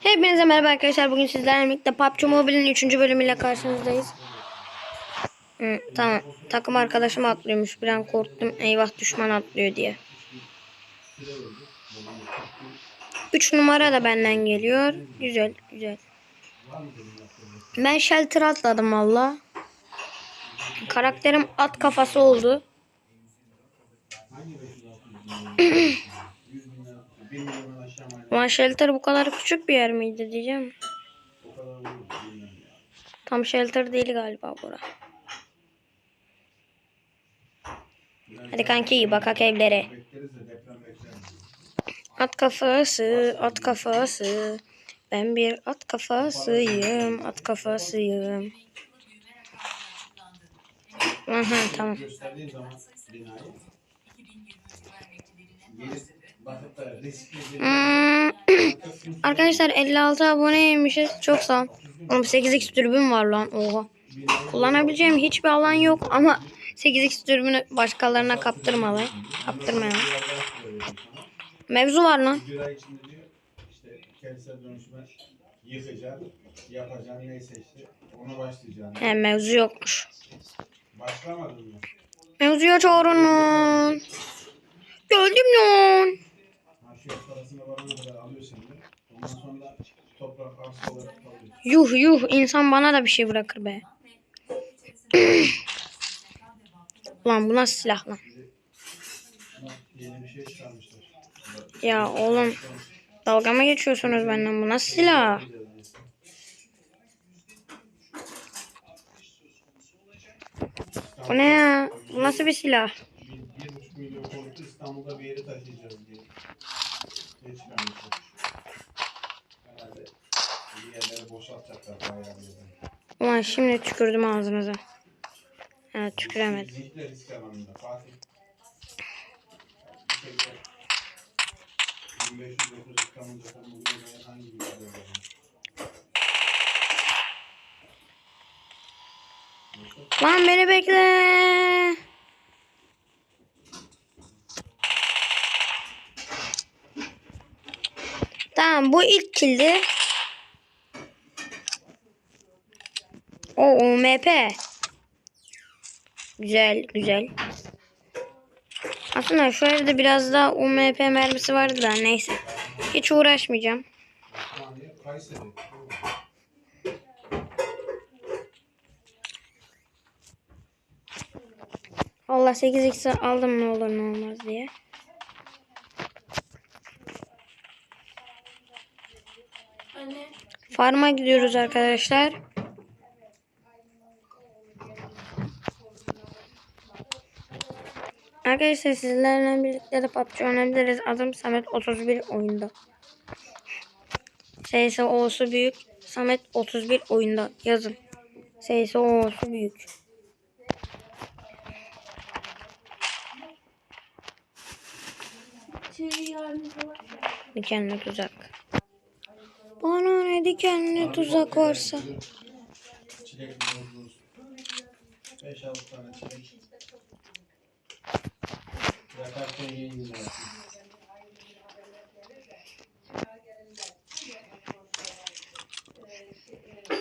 Hepinize merhaba arkadaşlar. Bugün sizlerle birlikte PUBG Mobile'in 3. bölümüyle karşınızdayız. Hı, tamam. Takım arkadaşım atlıyormuş. Bir an korktum. Eyvah düşman atlıyor diye. 3 numara da benden geliyor. Güzel güzel. Ben shelter atladım valla. Karakterim at kafası oldu. Ama shelter bu kadar küçük bir yer miydi diyeceğim. Tam shelter değil galiba bura. Hadi kanki bakak evlere. At kafası, at kafası. Ben bir at kafasıyım, at kafasıyım. Aha tamam. Hmm. Arkadaşlar 56 aboneymişiz. Çok sağ ol. Oğlum 8x dürbün var lan. Oha. Kullanabileceğim hiçbir alan yok ama 8x dürbünü başkalarına kaptırmayalım. Kaptırmayalım. Mevzu var lan. neyse işte ona başlayacaksın. He mevzu yokmuş. Başlamadın mı? Mevzuya çağırın. Gördüm lan. Ev parasını varana kadar alıyorsun diyor. Ondan sonra da toprak arsa olarak kalıyor. Yuh yuh insan bana da bir şey bırakır be. Lan bu nasıl silah lan? Ama yeni bir şey çıkarmışlar. Ya oğlum dalga mı geçiyorsunuz benden bu nasıl silah? Bu ne ya? Bu nasıl bir silah? Bir, bir buçuk milyon konutu İstanbul'da bir yere taşıyacağız diye. Ne çıkarmışlar? Herhalde bir yerleri boşaltacaklar bayağı bir yerden. Ulan şimdi tükürdüm ağzınıza. Ha tüküremedim. Kesinlikle risk alanında. Fatih. Bir şekilde 1509 İstanbul zaten bugüne kadar hangi bir haber vermiş? Lan beni bekle. Tamam bu ilk kildi. O UMP. Güzel güzel. Aslında şu evde biraz daha UMP mermisi vardı da neyse. Hiç uğraşmayacağım. Allah 8x aldım ne olur ne olmaz diye. Farm'a gidiyoruz arkadaşlar. Arkadaşlar sizlerle birlikte de PUBG oynayabiliriz. Adım Samet 31 oyunda. Sayısı O'su büyük. Samet 31 oyunda. Yazın. Sayısı O'su büyük. Dikenli tuzak. Bana ne dikenli tuzak varsa. Çilek buzluz. 5-6 tane çilek. Yakarken yiyin.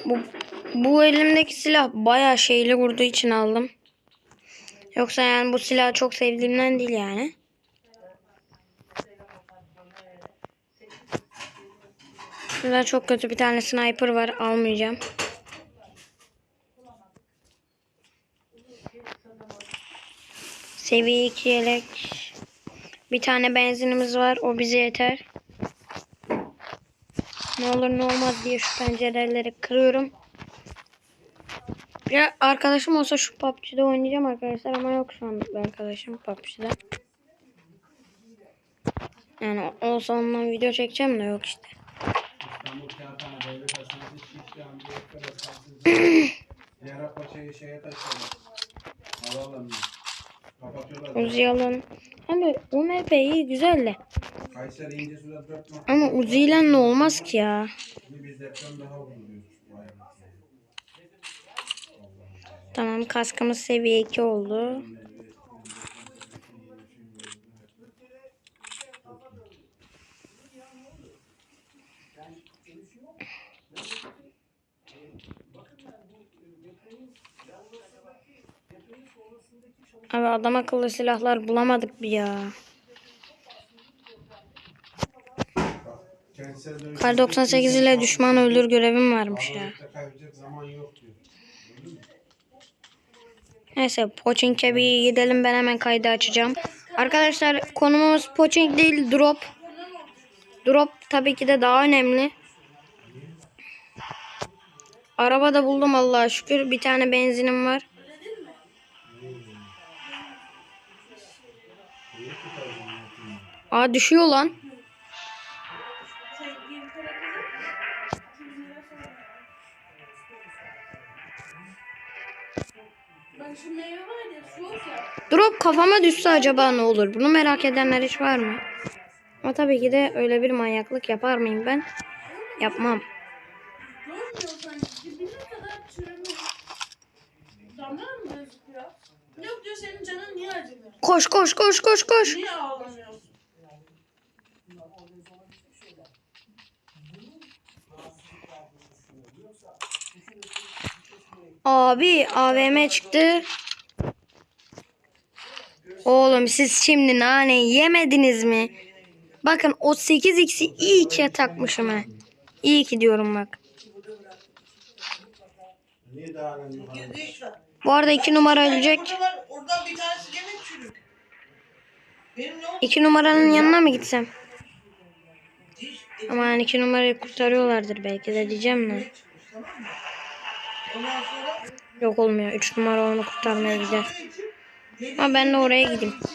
Bu, bu elimdeki silah bayağı şeyli vurduğu için aldım. Yoksa yani bu silahı çok sevdiğimden değil yani. Şurada çok kötü bir tane sniper var. Almayacağım. Seviye 2 yelek. Bir tane benzinimiz var. O bize yeter. Ne olur ne olmaz diye şu pencereleri kırıyorum. Ya arkadaşım olsa şu PUBG'de oynayacağım arkadaşlar ama yok şu an arkadaşım PUBG'de. Yani olsa onunla video çekeceğim de yok işte. Kağıthane Devlet Hastanesi Şişli Ameliyatlar Hastanesi. Cerrahpaşa'yı şeye taşıyorlar. Havaalanına. Kapatıyorlar. Uzi alın. Hani UMP iyi güzel de. Kayseri İncesu'da 4 nokta. Ama Uzi ile ne olmaz ki ya. Şimdi biz deprem daha vuruluyoruz. Vay anasını. Tamam kaskımız seviye 2 oldu. Abi adam akıllı silahlar bulamadık bir ya. Kar 98 ile düşman öldür görevim varmış ya. Neyse Pochinki'ye bir gidelim ben hemen kaydı açacağım. Arkadaşlar konumuz Pochink değil drop. Drop tabii ki de daha önemli. Arabada buldum Allah'a şükür. Bir tane benzinim var. Aa düşüyor lan. Drop kafama düşse acaba ne olur? Bunu merak edenler hiç var mı? Ama tabii ki de öyle bir manyaklık yapar mıyım ben? Yapmam. Koş koş koş koş koş. Niye ağlamıyorsun? Abi AVM çıktı. Oğlum siz şimdi nane yemediniz mi? Bakın o 8x'i iyi ki takmışım ha. İyi ki diyorum bak. Bu arada iki numara ölecek. İki numaranın yanına mı gitsem? Ama yani iki numarayı kurtarıyorlardır belki de diyeceğim de. Ondan sonra Yok olmuyor. Üç numara onu kurtarmaya gider. Ama ben de oraya gideyim. Eti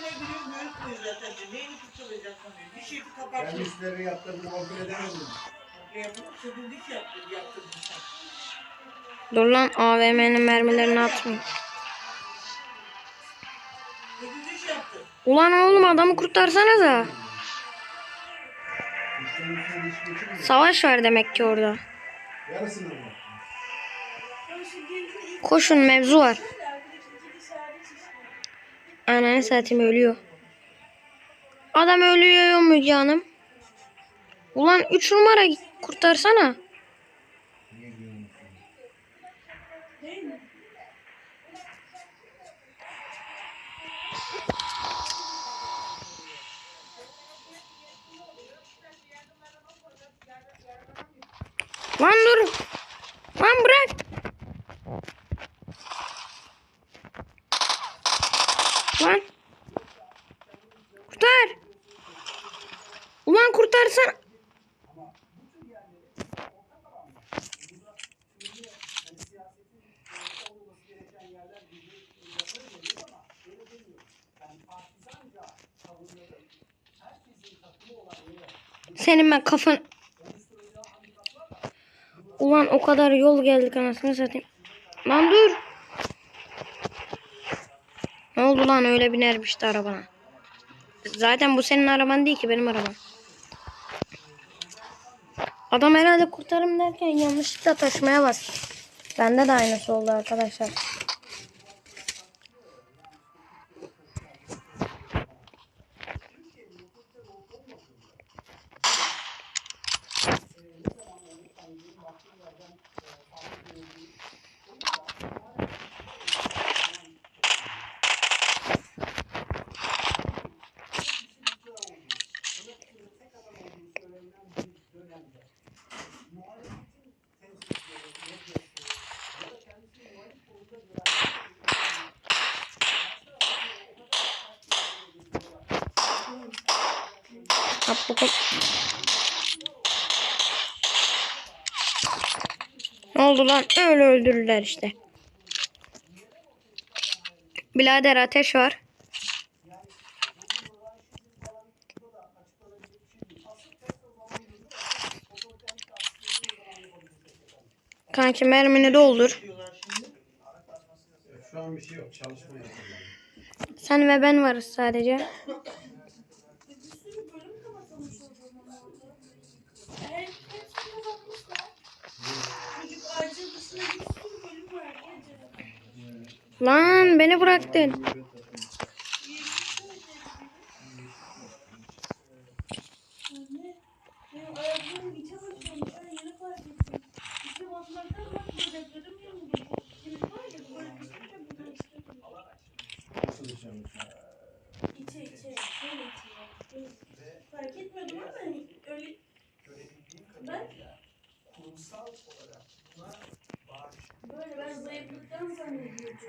Ben edemedim. Diş. Dur lan AVM'nin mermilerini yaptı. Ulan oğlum adamı iş geçirmiyor. Savaş var demek ki orada. Yarısını mı? Koşun mevzu var. Ananı satayım ölüyor. Adam ölüyor Müge Hanım. Ulan 3 numara kurtarsana. Lan dur. Lan bırak. Lan. Kurtar. Kurtarsan. Senin ben kafan... Ulan o kadar yol geldik anasını satayım. Lan dur. Ne oldu lan öyle binermişti arabana. Zaten bu senin araban değil ki benim arabam. Adam herhalde kurtarım derken yanlışlıkla taşmaya bastı. Bende de aynısı oldu arkadaşlar. Hop. Ne oldu lan? Öyle öldürürler işte. Birader ateş var. Kanki mermini doldur. Şu an bir şey yok. Çalışma. Sen ve ben varız sadece. Lan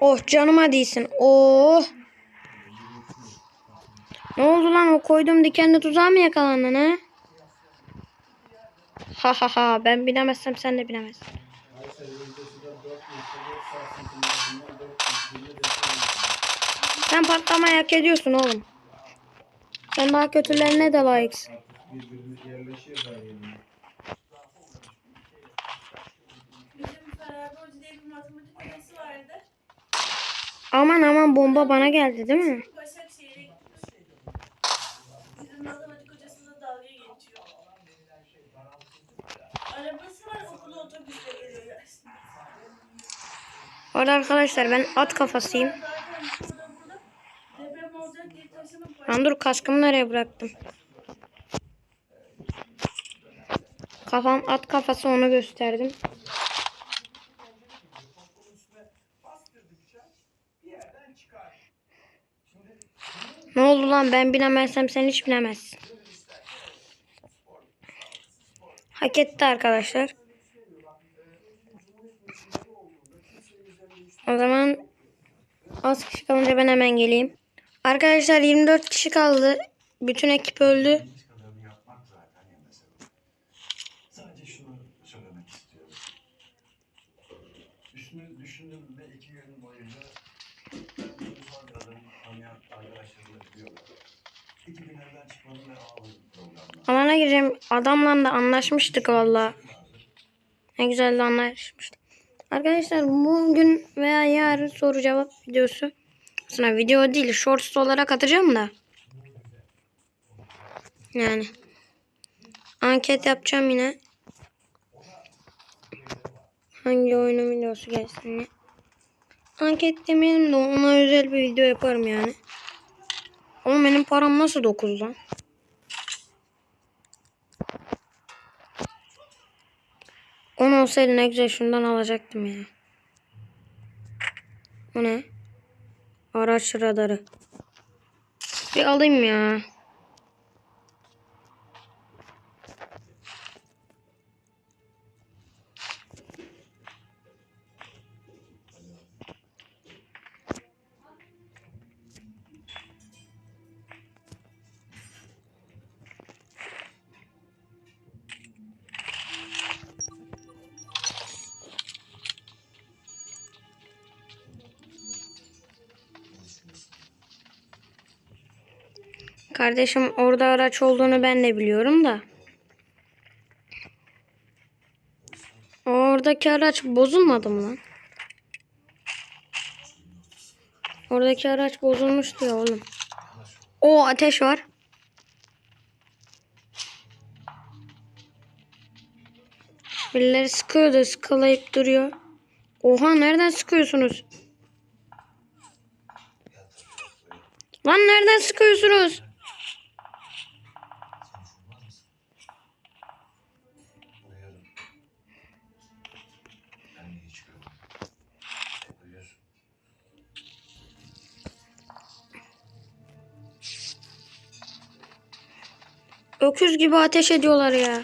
Oh canıma değsin. Oh. Ne oldu lan o koyduğum dikenli tuzağa mı yakalandın ha? Ha ha ha ben bilemezsem sen de bilemezsin. Kayseri ülkesi de 4 metre 4 santimetresinden 4 metre metre Sen patlamayı hak ediyorsun oğlum. Sen daha kötülerine de layıksın. Matematik hocası vardı. Aman aman bomba bana geldi değil mi? Orada arkadaşlar ben at kafasıyım. Lan dur kaskımı nereye bıraktım? Kafam at kafası onu gösterdim. Ne oldu lan ben bilemezsem sen hiç bilemezsin. Hak etti arkadaşlar. O zaman az kişi kalınca ben hemen geleyim. Arkadaşlar 24 kişi kaldı. Bütün ekip öldü. düşündüm ve iki gün boyunca adamın tanıyan arkadaşlarım da biliyorlar. İki gün evden çıkmadım ve ağladım programda. Alana gireceğim. Adamla da anlaşmıştık valla. Ne güzel de anlaşmıştık. Arkadaşlar bugün veya yarın soru cevap videosu. Aslında video değil shorts olarak atacağım da. Yani. Anket yapacağım yine. Hangi oyunun videosu gelsin diye. Anket demeyelim de ona özel bir video yaparım yani. Ama benim param nasıl 9 lan? 10 olsaydı ne güzel şundan alacaktım ya. Bu ne? Araç radarı. Bir alayım ya. Kardeşim orada araç olduğunu ben de biliyorum da. Oradaki araç bozulmadı mı lan? Oradaki araç bozulmuştu ya oğlum. O ateş var. Birileri sıkıyordu, sıkılayıp duruyor. Oha nereden sıkıyorsunuz? Lan nereden sıkıyorsunuz? Öküz gibi ateş ediyorlar ya.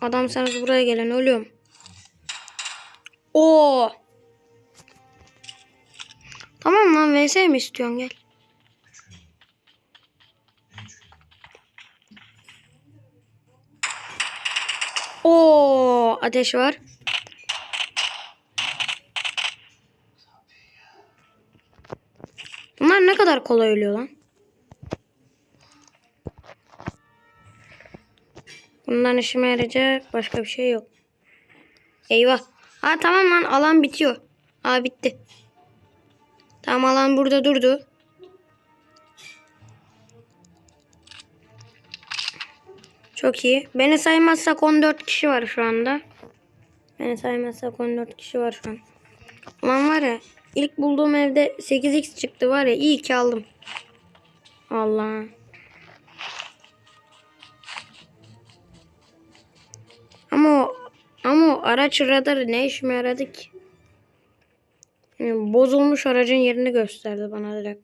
Adamsanız buraya gelin ölüyorum. Oo. Tamam lan VS mi istiyorsun gel. Oo ateş var. Bunlar ne kadar kolay ölüyor lan. Bundan işime yarayacak başka bir şey yok. Eyvah. Ha tamam lan alan bitiyor. Ha bitti. Tamam alan burada durdu. Çok iyi. Beni saymazsak 14 kişi var şu anda. Beni saymazsak 14 kişi var şu an. Ulan var ya İlk bulduğum evde 8x çıktı var ya iyi ki aldım. Allah. Ama o, ama o araç radarı ne işime yaradı ki? Yani bozulmuş aracın yerini gösterdi bana direkt.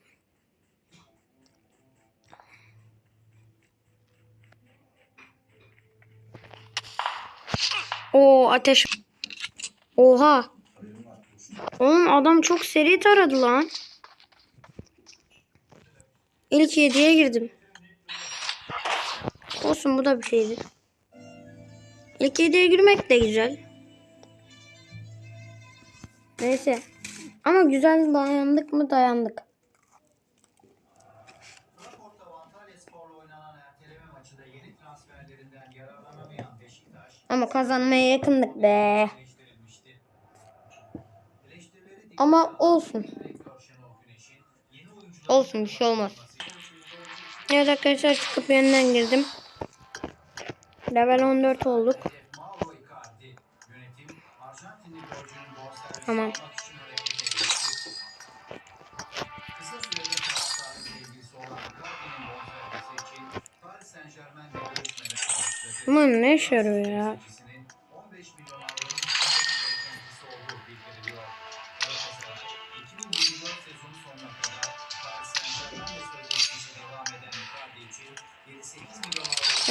O ateş. Oha. Oğlum adam çok seri taradı lan. İlk yediye girdim. Olsun bu da bir şeydir. İlk yediye girmek de güzel. Neyse. Ama güzel dayandık mı dayandık. Ama kazanmaya yakındık be. Ama olsun. Olsun bir şey olmaz. Evet arkadaşlar çıkıp yeniden girdim. Level 14 olduk. Tamam. almak için harekete geçti. Kısa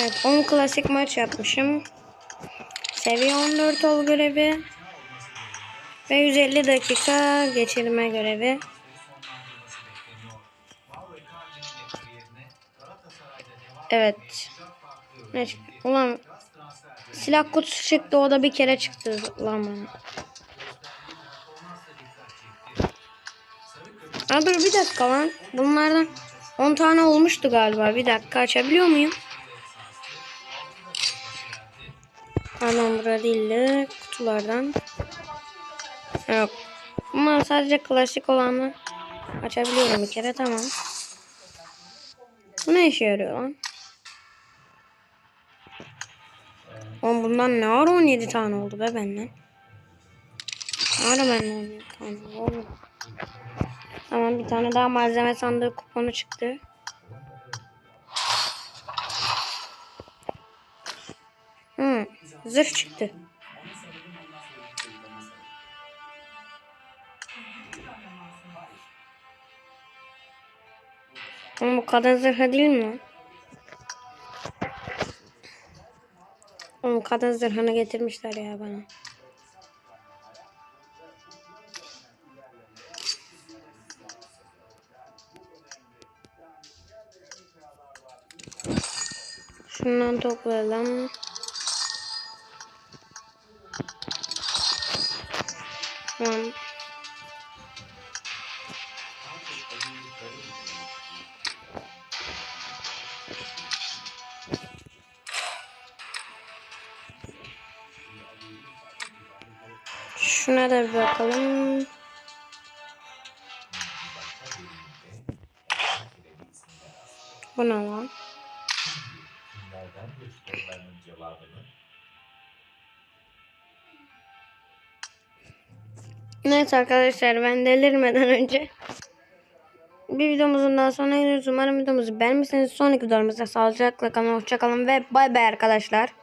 Evet 10 klasik maç yapmışım. Seviye 14 ol görevi. Ve 150 dakika geçirme görevi. Evet. Ne? Ulan silah kutusu çıktı o da bir kere çıktı lan bana. Ha dur bir dakika lan. Bunlardan 10 tane olmuştu galiba. Bir dakika açabiliyor muyum? Pardon burada değildi. Kutulardan. Yok. Ama sadece klasik olanı açabiliyorum bir kere tamam. Bu ne işe yarıyor lan? Oğlum bundan ne ara 17 tane oldu be benden. Ne ara benden 17 tane oldu. Tamam bir tane daha malzeme sandığı kuponu çıktı. Zırh çıktı. Ama bu kadın zırhı değil mi? Oğlum kadın zırhını getirmişler ya bana. Şundan toplayalım. Şuna da bir bakalım. Bu ne lan? Evet arkadaşlar ben delirmeden önce bir videomuzun daha sonuna geliyoruz. Umarım videomuzu beğenmişsiniz. Sonraki videomuzda sağlıcakla kalın. Hoşçakalın ve bay bay arkadaşlar.